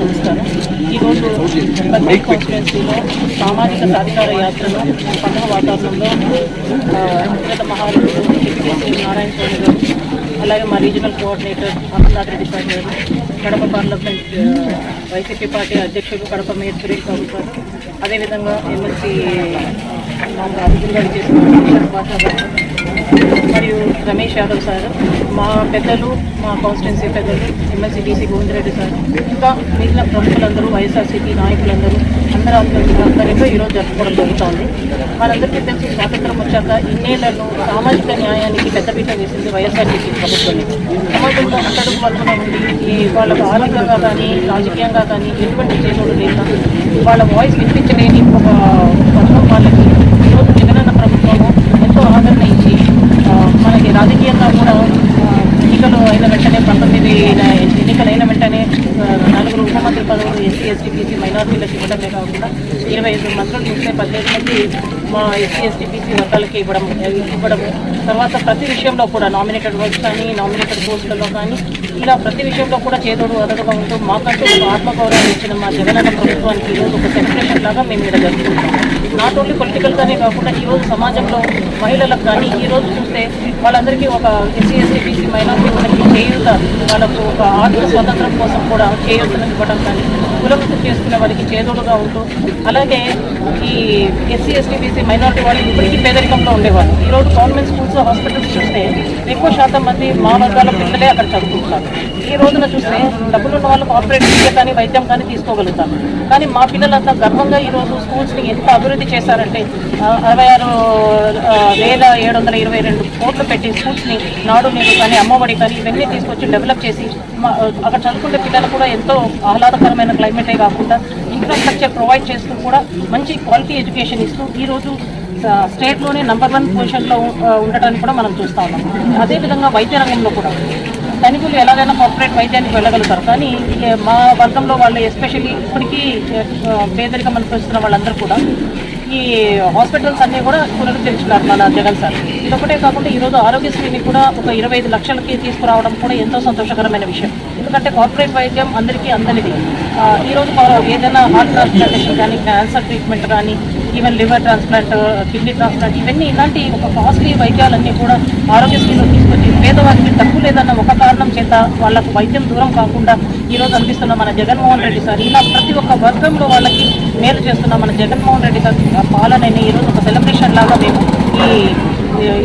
నమస్కారం ఈరోజు ప్రతి కాన్స్టిట్యున్సీలో సామాజిక సాధికార యాత్రను పండుగ వాతావరణంలో గత మహారాజు నారాయణ స్వామి గారు అలాగే మా regional coordinator Amarnath Reddy sir గారు కడప పార్లమెంట్ వైసీపీ పార్టీ అధ్యక్షుడు కడప మేయర్ సురేష్ బాబు సార్ అదేవిధంగా ఎమ్మెల్సీ చేసిన భాషా గారు మరియు రమేష్ యాదవ్ సార్ మా పెద్దలు మా కాన్స్టిట్యున్సీ పెద్దలు ఎమ్మెల్సీ డీసీ గోవిందరెడ్డి సార్ ఇంకా మిగిలిన ప్రముఖులందరూ వైఎస్ఆర్సీపీ నాయకులందరూ అందరూ అందరితో ఈరోజు జరుపుకోవడం జరుగుతోంది. మనందరికీ తెలిసి స్వాతంత్రం వచ్చాక ఇన్నేళ్ళను సామాజిక న్యాయానికి పెద్దపీట వేసింది వైఎస్ఆర్సీపీ ప్రభుత్వాన్ని సమాజంలో అట్టడుగు వర్గంలో ఉండి వాళ్ళకు ఆరోగ్యంగా కానీ రాజకీయంగా కానీ ఎటువంటి చేదోడు లేక వాళ్ళ వాయిస్ వినిపించలేని ఒక నలుగురు ముఖ్యమంత్రి పదవులు ఎస్సీ ఎస్టీ బీసీ మైనార్టీలకు ఇవ్వడమే కాకుండా ఇరవై ఐదు మంత్రులు చూస్తే పద్దెనిమిది మంది మా ఎస్సీ ఎస్టీ బీసీ వర్గాలకి ఇవ్వడం ఇవ్వడము. తర్వాత ప్రతి విషయంలో కూడా నామినేటెడ్ వర్క్స్ కానీ నామినేటెడ్ పోస్టులలో కానీ ఇలా ప్రతి విషయంలో కూడా చేదోడు అదడుగా ఉంటూ మాకంటూ ఒక ఆత్మగౌరవాన్ని ఇచ్చిన మా జగనన్న ప్రభుత్వానికి ఈరోజు ఒక సెలబ్రేషన్ లాగా మేము ఇక్కడ జరుపుకుంటాం. నాట్ ఓన్లీ పొలిటికల్గానే కాకుండా ఈరోజు సమాజంలో మహిళలకు కానీ ఈరోజు చూస్తే వాళ్ళందరికీ ఒక ఎస్సీ ఎస్టీ బీసీ మైనార్టీ వాళ్ళకి చేయూత వాళ్ళకు ఒక ఆర్థిక స్వాతంత్రం కోసం కూడా చేయూతను ఇవ్వడం కానీ కులవృత్తి చేసుకునే వాళ్ళకి చేదోడుగా ఉంటూ అలాగే ఈ ఎస్సీ ఎస్టీ బీసీ మైనార్టీ వాళ్ళు ఇప్పటికీ పేదరికంలో ఉండేవాళ్ళు. ఈరోజు గవర్నమెంట్ స్కూల్స్ హాస్పిటల్స్ చూస్తే ఎక్కువ శాతం మంది మా వర్గాల పిల్లలే అక్కడ చదువుకుంటున్నారు. ఈ రోజున చూస్తే డబ్బులు ఉన్న వాళ్ళు కార్పొరేట్ విద్య కానీ వైద్యం కానీ తీసుకోగలుగుతారు. కానీ మా పిల్లలంతా గర్వంగా ఈరోజు స్కూల్స్ని ఎంత అభివృద్ధి చేశారంటే అరవై ఆరు వేల ఏడు వందల ఇరవై రెండు కోట్లు పెట్టి స్కూల్స్ని నాడు నేను కానీ అమ్మఒడి కానీ ఇవన్నీ తీసుకొచ్చి డెవలప్ చేసి మా అక్కడ చదువుకునే పిల్లలు కూడా ఎంతో ఆహ్లాదకరమైన క్లైమేటే కాకుండా ఇన్ఫ్రాస్ట్రక్చర్ ప్రొవైడ్ చేస్తూ కూడా మంచి క్వాలిటీ ఎడ్యుకేషన్ ఇస్తూ ఈరోజు స్టేట్లోనే నంబర్ వన్ పొజిషన్లో ఉండటాన్ని ఉండటానికి కూడా మనం చూస్తా ఉన్నాం. అదేవిధంగా వైద్య రంగంలో కూడా. ధనికులు ఎలాగైనా కార్పొరేట్ వైద్యానికి వెళ్ళగలుగుతారు. కానీ మా వర్గంలో వాళ్ళు ఎస్పెషల్లీ ఇప్పటికీ పేదరికం అనుభవిస్తున్న వాళ్ళందరూ కూడా ఈ హాస్పిటల్స్ అన్నీ కూడా పునరుద్ధరించున్నారు మన జగన్ సార్. ఇదొకటే కాకుండా ఈరోజు ఆరోగ్యశ్రీని కూడా ఒక ఇరవై ఐదు లక్షలకి తీసుకురావడం కూడా ఎంతో సంతోషకరమైన విషయం. ఎందుకంటే కార్పొరేట్ వైద్యం అందరికీ అందనిది. ఈరోజు ఏదైనా హార్ట్ ట్రాన్స్ప్లాంటేషన్ కానీ క్యాన్సర్ ట్రీట్మెంట్ కానీ even liver transplant kidney transplant ఇవన్నీ ఇలాంటి ఒక కాస్ట్లీ వైద్యాలన్నీ కూడా ఆరోగ్యశ్రీలో తీసుకొచ్చి పేదవారికి డబ్బు లేదన్న ఒక కారణం చేత వాళ్ళకు వైద్యం దూరం కాకుండా ఈరోజు అందిస్తున్న మన జగన్మోహన్ రెడ్డి సార్ ఇలా ప్రతి ఒక్క వర్గంలో వాళ్ళకి మేలు చేస్తున్న మన జగన్మోహన్ రెడ్డి సార్ పాలనని ఈరోజు ఒక సెలబ్రేషన్ లాగా మేము ఈ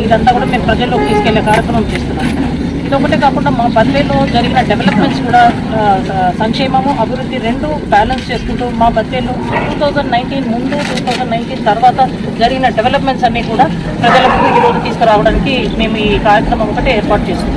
ఇదంతా కూడా మేము ప్రజల్లోకి తీసుకెళ్ళే కార్యక్రమం చేస్తున్నాం. ఇదొకటే కాకుండా మా బద్వేలో జరిగిన డెవలప్మెంట్స్ కూడా సంక్షేమము అభివృద్ధి రెండు బ్యాలెన్స్ చేసుకుంటూ మా బద్వేలో టూ థౌజండ్ నైన్టీన్ ముందు టూ థౌజండ్ నైన్టీన్ తర్వాత జరిగిన డెవలప్మెంట్స్ అన్నీ కూడా ప్రజలకు ఈరోజు తీసుకురావడానికి మేము ఈ కార్యక్రమం ఒకటే ఏర్పాటు చేసుకున్నాం.